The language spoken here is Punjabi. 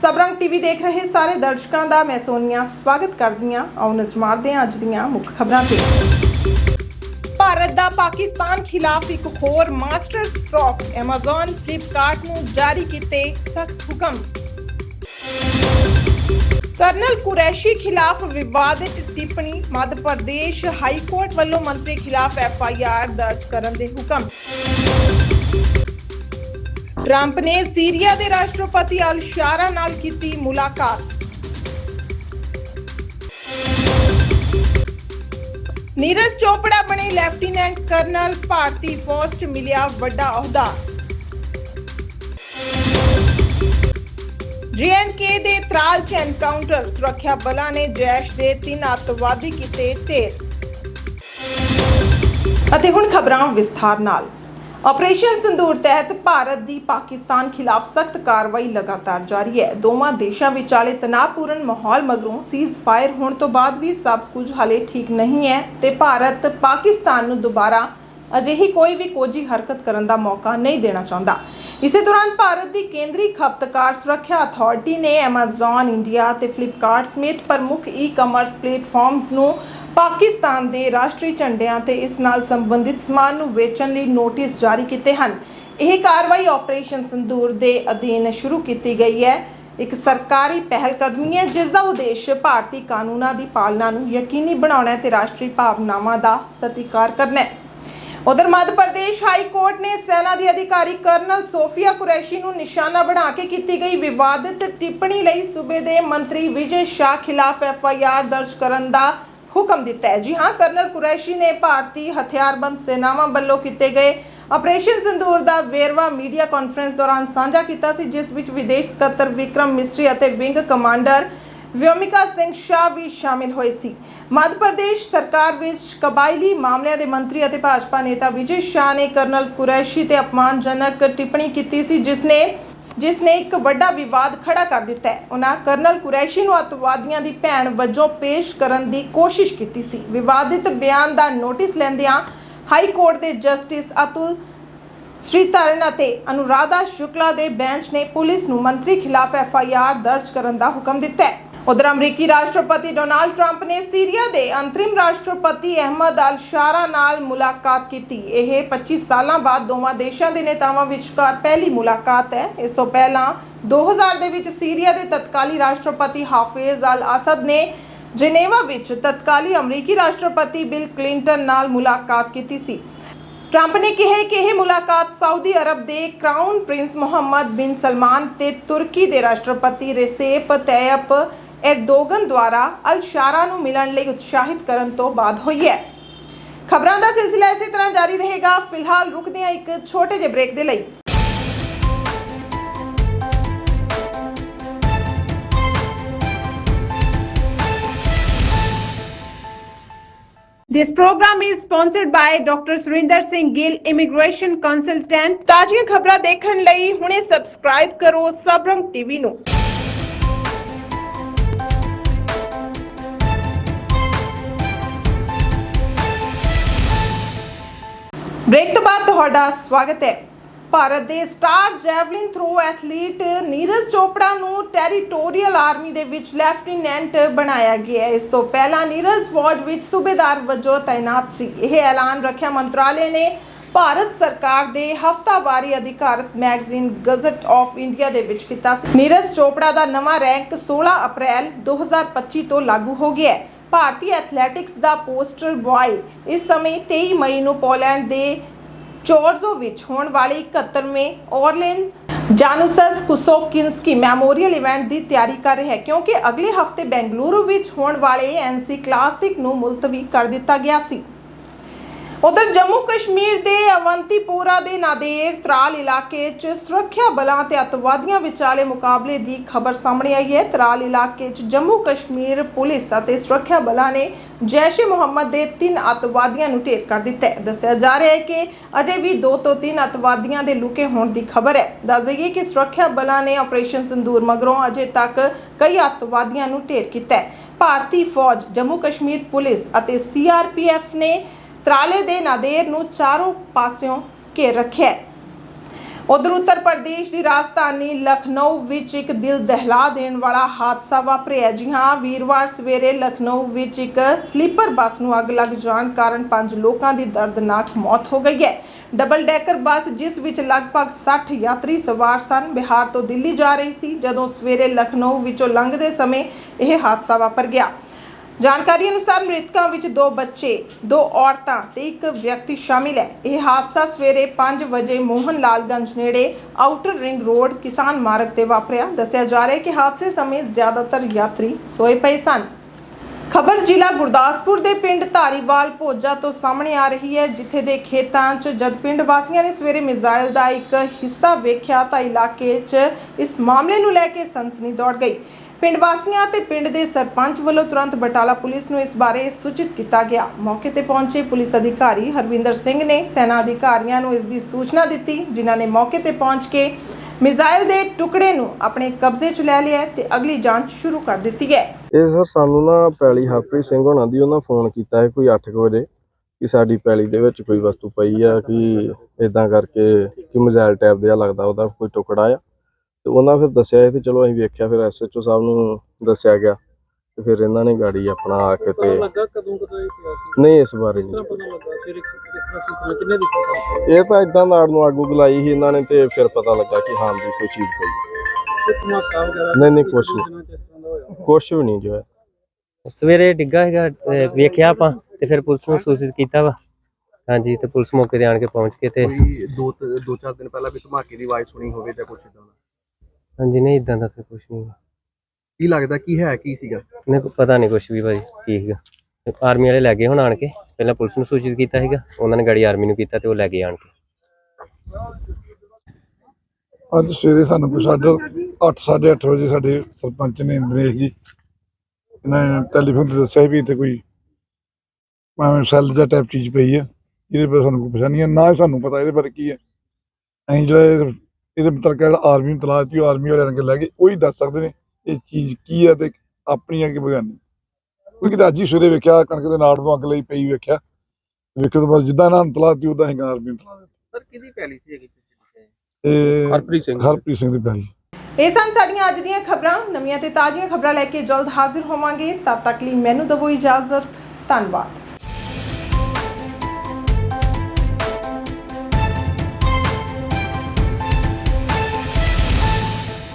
ਸਬਰੰਗ ਟੀਵੀ ਦੇਖ ਰਹੇ ਸਾਰੇ ਦਰਸ਼ਕਾਂ ਦਾ ਮੈਂ ਸੋਨੀਆ, ਸਵਾਗਤ ਕਰਦੀ ਹਾਂ ਆਓ ਨਜ਼ਰ ਮਾਰਦੇ ਹਾਂ ਅੱਜ ਦੀਆਂ ਮੁੱਖ ਖਬਰਾਂ ਤੇ। ਭਾਰਤ ਦਾ ਪਾਕਿਸਤਾਨ ਖਿਲਾਫ ਇੱਕ ਹੋਰ ਮਾਸਟਰ ਸਟ੍ਰੋਕ, Amazon, Flipkart ਨੂੰ ਜਾਰੀ ਕੀਤੇ ਸਖਤ ਹੁਕਮ। ਕਰਨਲ ਕੁਰੈਸ਼ੀ ਖਿਲਾਫ ਵਿਵਾਦਿਤ ਟਿੱਪਣੀ, ਮੱਧ ਪ੍ਰਦੇਸ਼ ਹਾਈ ਕੋਰਟ ਵੱਲੋਂ ਮੰਤਰੀ ਖਿਲਾਫ ਐਫ ਆਈ ਆਰ ਦਰਜ ਕਰਨ ਦੇ ਹੁਕਮ। ਟਰੰਪ ਨੇ ਸੀਰੀਆ ਦੇ ਰਾਸ਼ਟਰਪਤੀ ਅਲ ਸ਼ਾਰਾ ਨਾਲ ਕੀਤੀ ਮੁਲਾਕਾਤ। ਨੀਰਜ ਚੋਪੜਾ ਬਣੇ ਲੈਫਟੀਨੈਂਟ ਕਰਨਲ ਭਾਰਤੀ ਫੌਜ 'ਚ ਮਿਲਿਆ ਵੱਡਾ ਅਹੁਦਾ। ਜੀਐਨਕੇ ਦੇ ਤਰਾਲ 'ਚ ਐਨਕਾਊਂਟਰ, ਸੁਰੱਖਿਆ ਬਲਾਂ ਨੇ ਜੈਸ਼ ਦੇ ਤਿੰਨ ਅੱਤਵਾਦੀ ਕੀਤੇ ਢੇਰ ਅਤੇ ਹੁਣ ਖਬਰਾਂ ਵਿਸਥਾਰ ਨਾਲ। ਆਪਰੇਸ਼ਨ ਸਿੰਦੂਰ ਤਹਿਤ ਭਾਰਤ ਦੀ ਪਾਕਿਸਤਾਨ ਖਿਲਾਫ ਸਖਤ ਕਾਰਵਾਈ ਲਗਾਤਾਰ ਜਾਰੀ ਹੈ। ਦੋਵਾਂ ਦੇਸ਼ਾਂ ਵਿਚਾਲੇ ਤਣਾਅਪੂਰਨ ਮਾਹੌਲ ਮਗਰੋਂ ਸੀਜ਼ ਹੋਣ ਤੋਂ ਬਾਅਦ ਵੀ ਸਭ ਕੁਝ ਹਲੇ ਠੀਕ ਨਹੀਂ ਹੈ ਤੇ ਭਾਰਤ ਪਾਕਿਸਤਾਨ ਨੂੰ ਦੁਬਾਰਾ ਅਜਿਹੀ ਕੋਈ ਵੀ ਕੋਝੀ ਹਰਕਤ ਕਰਨ ਦਾ ਮੌਕਾ ਨਹੀਂ ਦੇਣਾ ਚਾਹੁੰਦਾ। ਇਸੇ ਦੌਰਾਨ ਭਾਰਤ ਦੀ ਕੇਂਦਰੀ ਖਪਤਕਾਰ ਸੁਰੱਖਿਆ ਅਥਾਰਟੀ ਨੇ Amazon ਇੰਡੀਆ ਤੇ Flipkart ਸਮੇਤ ਪ੍ਰਮੁੱਖ ਈ-ਕਮਰਸ ਪਲੇਟਫਾਰਮਸ ਨੂੰ ਪਾਕਿਸਤਾਨ ਦੇ ਰਾਸ਼ਟਰੀ ਝੰਡਿਆਂ ਤੇ ਇਸ ਨਾਲ ਸੰਬੰਧਿਤ ਸਮਾਨ ਨੂੰ ਵੇਚਣ ਲਈ ਨੋਟਿਸ ਜਾਰੀ ਕੀਤੇ ਹਨ। ਇਹ ਕਾਰਵਾਈ ਆਪਰੇਸ਼ਨ ਸੰਦੂਰ ਦੇ ਅਧੀਨ ਸ਼ੁਰੂ ਕੀਤੀ ਗਈ ਹੈ। ਇੱਕ ਸਰਕਾਰੀ ਪਹਿਲ ਕਦਮੀ ਹੈ, ਜਿਸ ਦਾ ਉਦੇਸ਼ ਭਾਰਤੀ ਕਾਨੂੰਨਾਂ ਦੀ ਪਾਲਣਾ ਨੂੰ ਯਕੀਨੀ ਬਣਾਉਣਾ ਹੈ ਤੇ ਰਾਸ਼ਟਰੀ ਭਾਵਨਾਵਾਂ ਦਾ ਸਤਿਕਾਰ ਕਰਨਾ ਹੈ। ਉਧਰ ਮੱਧ ਪ੍ਰਦੇਸ਼ ਹਾਈ ਕੋਰਟ ਨੇ ਸੈਨਾ ਦੀ ਅਧਿਕਾਰੀ ਕਰਨਲ ਸੋਫੀਆ ਕੁਰੈਸ਼ੀ ਨੂੰ ਨਿਸ਼ਾਨਾ ਬਣਾ ਕੇ ਕੀਤੀ ਗਈ ਵਿਵਾਦਿਤ ਟਿੱਪਣੀ ਲਈ ਸੂਬੇ ਦੇ ਮੰਤਰੀ ਵਿਜੇ ਸ਼ਾਹ ਖਿਲਾਫ ਐਫ ਆਈ ਆਰ ਦਰਜ ਕਰਨ ਦਾ ਹੁਕਮ ਦਿੱਤਾ ਹੈ। ਜੀ ਹਾਂ, ਕਰਨਲ ਕੁਰੈਸ਼ੀ ਨੇ ਭਾਰਤੀ ਹਥਿਆਰਬੰਦ ਸੈਨਾਵਾਂ ਵੱਲੋਂ ਕੀਤੇ ਗਏ ਆਪਰੇਸ਼ਨ ਸਿੰਦੂਰ ਦਾ ਵੇਰਵਾ ਮੀਡੀਆ ਕਾਨਫਰੰਸ ਦੌਰਾਨ ਸਾਂਝਾ ਕੀਤਾ ਸੀ, ਜਿਸ ਵਿੱਚ ਵਿਦੇਸ਼ ਸਕੱਤਰ ਵਿਕਰਮ ਮਿਸਰੀ ਅਤੇ ਵਿੰਗ ਕਮਾਂਡਰ ਵਿਓਮਿਕਾ ਸਿੰਘ ਸ਼ਾਹ ਵੀ ਸ਼ਾਮਿਲ ਹੋਏ ਸੀ। ਮੱਧ ਪ੍ਰਦੇਸ਼ ਸਰਕਾਰ ਵਿੱਚ ਕਬਾਇਲੀ ਮਾਮਲਿਆਂ ਦੇ ਮੰਤਰੀ ਅਤੇ ਭਾਜਪਾ ਨੇਤਾ ਵਿਜੇ ਸ਼ਾਹ ਨੇ ਕਰਨਲ ਕੁਰੈਸ਼ੀ ਤੇ ਅਪਮਾਨਜਨਕ ਟਿੱਪਣੀ ਕੀਤੀ ਸੀ, ਜਿਸ ਨੇ ਜਿਸ ਨੇ ਇੱਕ ਵੱਡਾ ਵਿਵਾਦ ਖੜਾ ਕਰ ਦਿੱਤਾ ਹੈ। ਉਹਨਾਂ ਕਰਨਲ ਕੁਰੈਸ਼ੀ ਨੂੰ ਅਤਵਾਦੀਆਂ ਦੀ ਭੈਣ ਵਜੋਂ ਪੇਸ਼ ਕਰਨ ਦੀ ਕੋਸ਼ਿਸ਼ ਕੀਤੀ ਸੀ। ਵਿਵਾਦਿਤ ਬਿਆਨ ਦਾ ਨੋਟਿਸ ਲੈਂਦਿਆਂ ਹਾਈ ਕੋਰਟ ਦੇ ਜਸਟਿਸ ਅਤੁਲ ਸ੍ਰੀਧਰਨ ਅਤੇ ਅਨੁਰਾਧਾ ਸ਼ੁਕਲਾ ਦੇ ਬੈਂਚ ਨੇ ਪੁਲਿਸ ਨੂੰ ਮੰਤਰੀ ਖਿਲਾਫ ਐਫ ਆਈ ਆਰ ਦਰਜ ਕਰਨ ਦਾ ਹੁਕਮ ਦਿੱਤਾ ਹੈ। ਉਧਰ ਅਮਰੀਕੀ ਰਾਸ਼ਟਰਪਤੀ ਡੋਨਾਲਡ ਟਰੰਪ ਨੇ ਸੀਰੀਆ ਦੇ ਅੰਤਰਿਮ ਰਾਸ਼ਟਰਪਤੀ ਅਹਿਮਦ ਅਲ ਸ਼ਾਰਾ ਨਾਲ ਮੁਲਾਕਾਤ ਕੀਤੀ। ਇਹ 25 ਸਾਲਾਂ ਬਾਅਦ ਦੋਵਾਂ ਦੇਸ਼ਾਂ ਦੇ ਨੇਤਾਵਾਂ ਵਿਚਕਾਰ ਪਹਿਲੀ ਮੁਲਾਕਾਤ ਹੈ। ਇਸ ਤੋਂ ਪਹਿਲਾਂ 2000 ਦੇ ਵਿੱਚ ਸੀਰੀਆ ਦੇ ਤਤਕਾਲੀ ਰਾਸ਼ਟਰਪਤੀ ਹਾਫਿਜ਼ ਅਲ ਅਸਦ ਨੇ ਜਨੇਵਾ ਵਿੱਚ ਤਤਕਾਲੀ ਅਮਰੀਕੀ ਰਾਸ਼ਟਰਪਤੀ ਬਿਲ ਕਲਿੰਟਨ ਨਾਲ ਮੁਲਾਕਾਤ ਕੀਤੀ ਸੀ। ਟਰੰਪ ਨੇ ਕਿਹਾ ਕਿ ਇਹ ਮੁਲਾਕਾਤ ਸਾਊਦੀ ਅਰਬ ਦੇ ਕ੍ਰਾਊਨ ਪ੍ਰਿੰਸ ਮੁਹੰਮਦ ਬਿਨ ਸਲਮਾਨ ਤੇ ਤੁਰਕੀ ਦੇ ਰਾਸ਼ਟਰਪਤੀ ਰੇਸੇਪ ਤੈਯਪ ਐਰਦੋਗਨ ਦੁਆਰਾ ਅਲ ਨੂੰ ਮਿਲਣ ਲਈ ਉਤਸ਼ਾਹਿਤ ਕਰਨ ਤੋਂ ਬਾਅਦ ਹੋਈ ਹੈ ਖਬਰਾਂ ਦਾ ਸਿਲਸਿਲਾ ਇਸੇ ਤਰ੍ਹਾਂ ਜਾਰੀ ਰਹੇਗਾ ਫਿਲਹਾਲ ਰੁਕਦੇ ਹਾਂ ਇੱਕ ਛੋਟੇ ਜਿਹੇ ਬ੍ਰੇਕ ਦੇ ਲਈ This program is sponsored by Dr. Surinder Singh Gill, Immigration Consultant. ਤਾਜ਼ੀਆਂ ਖਬਰਾਂ ਦੇਖਣ ਲਈ ਹੁਣੇ ਸਬਸਕ੍ਰਾਈਬ ਕਰੋ ਸਬਰੰਗ ਟੀਵੀ ਨੂੰ। ਬ੍ਰੇਕ ਤੋਂ ਬਾਅਦ ਤੁਹਾਡਾ ਸਵਾਗਤ ਹੈ। ਭਾਰਤ ਦੇ star javelin throw athlete Neeraj Chopra ਨੂੰ ਟੈਰੀਟੋਰੀਅਲ ਆਰਮੀ ਦੇ ਵਿੱਚ ਲੈਫਟੀਨੈਂਟ ਬਣਾਇਆ ਗਿਆ ਹੈ। ਇਸ ਤੋਂ ਪਹਿਲਾਂ ਨੀਰਜ ਫੌਜ ਵਿੱਚ ਸੂਬੇਦਾਰ ਵਜੋਂ ਤਾਇਨਾਤ ਸੀ। ਇਹ ਐਲਾਨ ਰੱਖਿਆ ਮੰਤਰਾਲੇ ਨੇ ਭਾਰਤ ਸਰਕਾਰ ਦੇ ਹਫਤਾਵਾਰੀ ਅਧਿਕਾਰਤ ਮੈਗਜ਼ੀਨ ਗਜ਼ਟ ਆਫ ਇੰਡੀਆ ਦੇ ਵਿੱਚ ਕੀਤਾ ਸੀ। ਨੀਰਜ ਚੋਪੜਾ ਦਾ ਨਵਾਂ ਰੈਂਕ 16 ਅਪ੍ਰੈਲ 2025 ਤੋਂ ਲਾਗੂ ਹੋ ਗਿਆ ਹੈ। ਭਾਰਤੀ ਐਥਲੈਟਿਕਸ ਦਾ ਪੋਸਟਰ ਬॉय ਇਸ ਸਮੇਂ 23 ਮਈ ਨੂੰ ਪੋਲੈਂਡ ਦੇ ਚੋਰਜ਼ੋ ਵਿੱਚ ਹੋਣ ਵਾਲੀ 71ਵੇਂ ਔਰਲੈਨ ਜਾਨੂਸਸ ਕੁਸੋਕਿੰਸਕੀ ਮੈਮੋਰੀਅਲ ਇਵੈਂਟ ਦੀ ਤਿਆਰੀ ਕਰ ਰਿਹਾ ਹੈ, ਕਿਉਂਕਿ ਅਗਲੇ ਹਫ਼ਤੇ ਬੈਂਗਲੁਰੂ ਵਿੱਚ ਹੋਣ ਵਾਲੇ ਐਨਸੀ ਕਲਾਸਿਕ ਨੂੰ ਮੁਲਤਵੀ ਕਰ ਦਿੱਤਾ ਗਿਆ ਸੀ। ਉਧਰ ਜੰਮੂ ਕਸ਼ਮੀਰ ਦੇ ਅਵੰਤੀਪੁਰਾ ਦੇ ਨਾਦੇਰ ਤਰਾਲ ਇਲਾਕੇ 'ਚ ਸੁਰੱਖਿਆ ਬਲਾਂ ਤੇ ਅਤਵਾਦੀਆਂ ਵਿਚਾਲੇ ਮੁਕਾਬਲੇ ਦੀ ਖਬਰ ਸਾਹਮਣੇ ਆਈ ਹੈ। ਤਰਾਲ ਇਲਾਕੇ 'ਚ ਜੰਮੂ ਕਸ਼ਮੀਰ ਪੁਲਿਸ ਅਤੇ ਸੁਰੱਖਿਆ ਬਲਾਂ ਨੇ ਜੈਸ਼ ਮੁਹੰਮਦ ਦੇ ਤਿੰਨ ਅਤਵਾਦੀਆਂ ਨੂੰ ਢੇਰ ਕਰ ਦਿੱਤਾ ਹੈ। ਦੱਸਿਆ ਜਾ ਰਿਹਾ ਹੈ ਕਿ ਅਜੇ ਵੀ ਦੋ ਤੋਂ ਤਿੰਨ ਅਤਵਾਦੀਆਂ ਦੇ ਲੁਕੇ ਹੋਣ ਦੀ ਖਬਰ ਹੈ। ਦੱਸ ਦਈਏ ਕਿ ਸੁਰੱਖਿਆ ਬਲਾਂ ਨੇ ਆਪਰੇਸ਼ਨ ਸੰਦੂਰ ਮਗਰੋਂ ਅਜੇ ਤੱਕ ਕਈ ਅਤਵਾਦੀਆਂ ਨੂੰ ਢੇਰ ਕੀਤਾ ਹੈ। ਭਾਰਤੀ ਫੌਜ, ਜੰਮੂ ਕਸ਼ਮੀਰ ਪੁਲਿਸ ਅਤੇ ਸੀਆਰਪੀਐਫ ਨੇ ਤਰਾਲੇ ਦੇ ਨਾਦੇਰ ਨੂੰ ਚਾਰੋਂ ਪਾਸਿਓਂ ਘੇਰ ਰੱਖਿਆ ਹੈ। ਉਧਰ ਉੱਤਰ ਪ੍ਰਦੇਸ਼ ਦੀ ਰਾਜਧਾਨੀ ਲਖਨਊ ਵਿੱਚ ਇੱਕ ਦਿਲ ਦਹਿਲਾ ਦੇਣ ਵਾਲਾ ਹਾਦਸਾ ਵਾਪਰਿਆ ਜੀ ਹਾਂ, ਵੀਰਵਾਰ ਸਵੇਰੇ ਲਖਨਊ ਵਿੱਚ ਇੱਕ ਸਲੀਪਰ ਬੱਸ ਨੂੰ ਅੱਗ ਲੱਗ ਜਾਣ ਕਾਰਨ ਪੰਜ ਲੋਕਾਂ ਦੀ ਦਰਦਨਾਕ ਮੌਤ ਹੋ ਗਈ ਹੈ। ਡਬਲ ਡੈਕਰ ਬੱਸ, ਜਿਸ ਵਿੱਚ ਲਗਭਗ 60 ਯਾਤਰੀ ਸਵਾਰ ਸਨ, ਬਿਹਾਰ ਤੋਂ ਦਿੱਲੀ ਜਾ ਰਹੀ ਸੀ, ਜਦੋਂ ਸਵੇਰੇ ਲਖਨਊ ਵਿੱਚੋਂ ਲੰਘਦੇ ਸਮੇਂ ਇਹ ਹਾਦਸਾ ਵਾਪਰ ਗਿਆ। ਜਾਣਕਾਰੀ ਅਨੁਸਾਰ ਮ੍ਰਿਤਕਾਂ ਵਿੱਚ ਦੋ ਬੱਚੇ, ਦੋ ਔਰਤਾਂ ਤੇ ਇੱਕ ਵਿਅਕਤੀ ਸ਼ਾਮਿਲ ਹੈ। ਇਹ ਹਾਦਸਾ ਸਵੇਰੇ 5 ਵਜੇ ਮੋਹਨ ਲਾਲਗੰਜ ਨੇੜੇ ਆਊਟਰ ਰਿੰਗ ਰੋਡ ਕਿਸਾਨ ਮਾਰਗ ਤੇ ਵਾਪਰਿਆ। ਦੱਸਿਆ ਜਾ ਰਿਹਾ ਹੈ ਕਿ ਹਾਦਸੇ ਸਮੇਂ ਜ਼ਿਆਦਾਤਰ ਯਾਤਰੀ ਸੋਏ ਪਏ ਸਨ। ਖਬਰ ਜ਼ਿਲ੍ਹਾ ਗੁਰਦਾਸਪੁਰ ਦੇ ਪਿੰਡ ਧਾਰੀਵਾਲ ਭੋਜਾ ਤੋਂ ਸਾਹਮਣੇ ਆ ਰਹੀ ਹੈ, ਜਿੱਥੇ ਦੇ ਖੇਤਾਂ 'ਚ ਜਦ ਪਿੰਡ ਵਾਸੀਆਂ ਨੇ ਸਵੇਰੇ ਮਿਜ਼ਾਈਲ ਦਾ ਇੱਕ ਹਿੱਸਾ ਵੇਖਿਆ ਤਾਂ ਇਲਾਕੇ 'ਚ ਇਸ ਮਾਮਲੇ ਨੂੰ ਲੈ ਕੇ ਸਨਸਨੀ ਦੌੜ ਗਈ। ਪਿੰਡ ਵਾਸੀਆਂ ਤੇ ਪਿੰਡ ਦੇ ਸਰਪੰਚ ਵੱਲੋਂ ਤੁਰੰਤ ਬਟਾਲਾ ਪੁਲਿਸ ਨੂੰ ਇਸ ਬਾਰੇ ਸੂਚਿਤ ਕੀਤਾ ਗਿਆ। ਮੌਕੇ ਤੇ ਪਹੁੰਚੇ ਪੁਲਿਸ ਅਧਿਕਾਰੀ ਹਰਵਿੰਦਰ ਸਿੰਘ ਨੇ ਸੈਨਾ ਅਧਿਕਾਰੀਆਂ ਨੂੰ ਇਸ ਦੀ ਸੂਚਨਾ ਦਿੱਤੀ, ਜਿਨ੍ਹਾਂ ਨੇ ਮੌਕੇ ਤੇ ਪਹੁੰਚ ਕੇ ਮਿਜ਼ਾਈਲ ਦੇ ਟੁਕੜੇ ਨੂੰ ਆਪਣੇ ਕਬਜ਼ੇ 'ਚ ਲੈ ਲਿਆ ਤੇ ਅਗਲੀ ਜਾਂਚ ਸ਼ੁਰੂ ਕਰ ਦਿੱਤੀ ਹੈ। ਇਹ ਸਰ ਸਾਨੂੰ ਨਾ ਪੈਲੀ ਹਰਪ੍ਰੀਤ ਸਿੰਘ ਹੋਣਾ ਦੀ ਉਹਨਾਂ ਫੋਨ ਕੀਤਾ ਹੈ ਕੋਈ 8 ਵਜੇ ਕਿ ਸਾਡੀ ਪੈਲੀ ਦੇ ਵਿੱਚ ਕੋਈ ਵਸਤੂ ਪਈ ਆ, ਕਿ ਇਦਾਂ ਕਰਕੇ ਕਿ ਮਜ਼ਾਇਲ ਟੈਪ ਜਿਹਾ ਲੱਗਦਾ ਉਹਦਾ ਕੋਈ ਟੁਕੜਾ ਆ। ਤੇ ਉਹਨਾਂ ਫਿਰ ਦੱਸਿਆ ਇਹ ਤੇ ਚਲੋ ਅਸੀਂ ਵੇਖਿਆ, ਫਿਰ ਐਸਐਚਓ ਸਾਹਿਬ ਨੂੰ ਦੱਸਿਆ ਗਿਆ। ਤੇ ਫਿਰ ਇਹਨਾਂ ਨੇ ਗਾੜੀ ਆਪਣਾ ਆ ਕੇ ਤੇ ਲੱਗਾ ਕਦੋਂ ਕਦੋਂ ਇਹ ਪਿਆ ਸੀ? ਨਹੀਂ ਇਸ ਬਾਰੇ ਨਹੀਂ। ਪਤਾ ਲੱਗਾ? ਫਿਰ ਕਿਸ ਤਰ੍ਹਾਂ ਸੂਚਨਾ ਕਿੰਨੇ ਦਿੱਤੀ ਤੁਹਾਨੂੰ? ਇਹ ਤਾਂ ਇਦਾਂ ਨਾੜ ਨੂੰ ਅੱਗ ਉਗਲਾਈ ਸੀ ਇਹਨਾਂ ਨੇ ਤੇ ਫਿਰ ਪਤਾ ਲੱਗਾ ਕਿ ਹਾਂ ਵੀ ਕੋਈ ਚੀਜ਼ ਪਈ ਤੇ ਨਹੀਂ, ਨਹੀਂ, ਕੁਛ ਨਹੀਂ। ਕੁਛ ਵੀ ਨਹੀਂ ਜੋ ਹੈ। ਸਵੇਰੇ ਡਿੱਗਾ ਹੈਗਾ ਤੇ ਵੇਖਿਆ ਆਪਾਂ ਤੇ ਫਿਰ ਪੁਲਿਸ ਨੂੰ ਸੂਚਿਤ ਕੀਤਾ ਵਾ। ਹਾਂਜੀ ਤੇ ਪੁਲਿਸ ਮੌਕੇ ਤੇ ਆਣ ਕੇ ਪਹੁੰਚ ਕੇ ਤੇ ਕੋਈ ਦੋ ਤ- ਦੋ ਚਾਰ ਦਿਨ ਪਹਿਲਾਂ ਵੀ ਧਮਾਕੇ ਦੀ ਆਵਾਜ਼ ਸੁਣੀ ਹੋਵੇ ਜਾਂ ਕੁਝ ਇਦਾਂ ਦਾ? ਹਾਂਜੀ ਨਹੀਂ ਇਦਾਂ ਦਾ ਤੇ ਕੁਝ ਨਹੀਂ ਕੀ ਲੱਗਦਾ ਕੀ ਹੈ ਕੀ ਸੀਗਾ? ਨਹੀਂ ਪਤਾ ਨਹੀਂ ਕੁਝ ਵੀ ਭਾਜੀ ਕੀ ਹੈਗਾ ਤੇ ਆਰਮੀ ਵਾਲੇ ਲੈ ਗਏ ਹੁਣ ਆਣ ਕੇ। ਪਹਿਲਾਂ ਪੁਲਿਸ ਨੂੰ ਸੂਚਿਤ ਕੀਤਾ ਹੈਗਾ ਉਹਨਾਂ ਨੇ ਗਾੜੀ ਆਰਮੀ ਨੂੰ ਕੀਤਾ ਤੇ ਉਹ ਲੈ ਗਏ ਆਣ ਕੇ। ਅੱਜ ਸਵੇਰੇ ਸਾਨੂੰ ਕੋਈ ਸਾਢੇ ਅੱਠ ਸਾਢੇ ਅੱਠ ਵਜੇ ਸਾਡੇ ਸਰਪੰਚ ਨੇ ਇੰਦਰੇਸ਼ ਜੀ ਇਹਨਾਂ ਨੇ ਟੈਲੀਫੋਨ ਤੇ ਦੱਸਿਆ ਵੀ ਇੱਥੇ ਕੋਈ ਮਾਵੇਂ ਸੈੱਲ ਜਾਂ ਟਾਈਪ ਚੀਜ਼ ਪਈ ਹੈ ਇਹਦੇ ਬਾਰੇ ਸਾਨੂੰ ਕੋਈ ਪਤਾ ਨਹੀਂ ਹੈ ਨਾ ਸਾਨੂੰ ਪਤਾ ਇਹਦੇ ਬਾਰੇ ਕੀ ਹੈ ਅਸੀਂ ਜਿਹੜਾ ਇਹ- ਇਹਦੇ ਮੁਤਲਕ ਜਿਹੜਾ ਆਰਮੀ ਨੂੰ ਤਲਾਸ਼ ਦਿੱਤੀ ਆਰਮੀ ਵਾਲਿਆਂ ਨੇ ਲੈ ਕੇ ਉਹੀ ਦੱਸ ਸਕਦੇ ਨੇ। ਇਹ ਚੀਜ਼ ਕੀ ਹੈ ਤੇ ਆਪਣੀ ਹੈ ਕਿ ਬਗਾਨੀ ਕਿਉਂਕਿ ਅੱਜ ਹੀ ਸਵੇਰੇ ਵੇਖਿਆ ਕਣਕ ਦੇ ਨਾੜ ਨੂੰ ਅੱਗ ਲਈ ਪਈ ਵੇਖਿਆ। ਵੇਖਣ ਤੋਂ ਬਾਅਦ ਜਿੱਦਾਂ ਇਹਨਾਂ ਨੂੰ ਤਲਾਸ਼ ਦਿੱਤੀ ਉਦਾਂ ਹੀ ਦਿੱਤੀ। ਸਰ ਕਿਹਦੀ ਪੈਲੀ ਸੀ ਹੈਗੀ ਇਹ ਹਰਪ੍ਰੀਤ ਸਿੰਘ ਹਰਪ੍ਰੀਤ ਸਿੰਘ ਦੀ ਪੈਲੀ। ਇਹ ਸਨ ਸਾਡੀਆਂ ਅੱਜ ਦੀਆਂ ਖਬਰਾਂ। ਨਵੀਆਂ ਤੇ ਤਾਜ਼ੀਆਂ ਖਬਰਾਂ ਲੈ ਕੇ ਜਲਦ ਹਾਜ਼ਰ ਹੋਵਾਂਗੇ। ਤਦ ਤੱਕ ਲਈ ਮੈਨੂੰ ਦਵੋ ਇਜਾਜ਼ਤ। ਧੰਨਵਾਦ।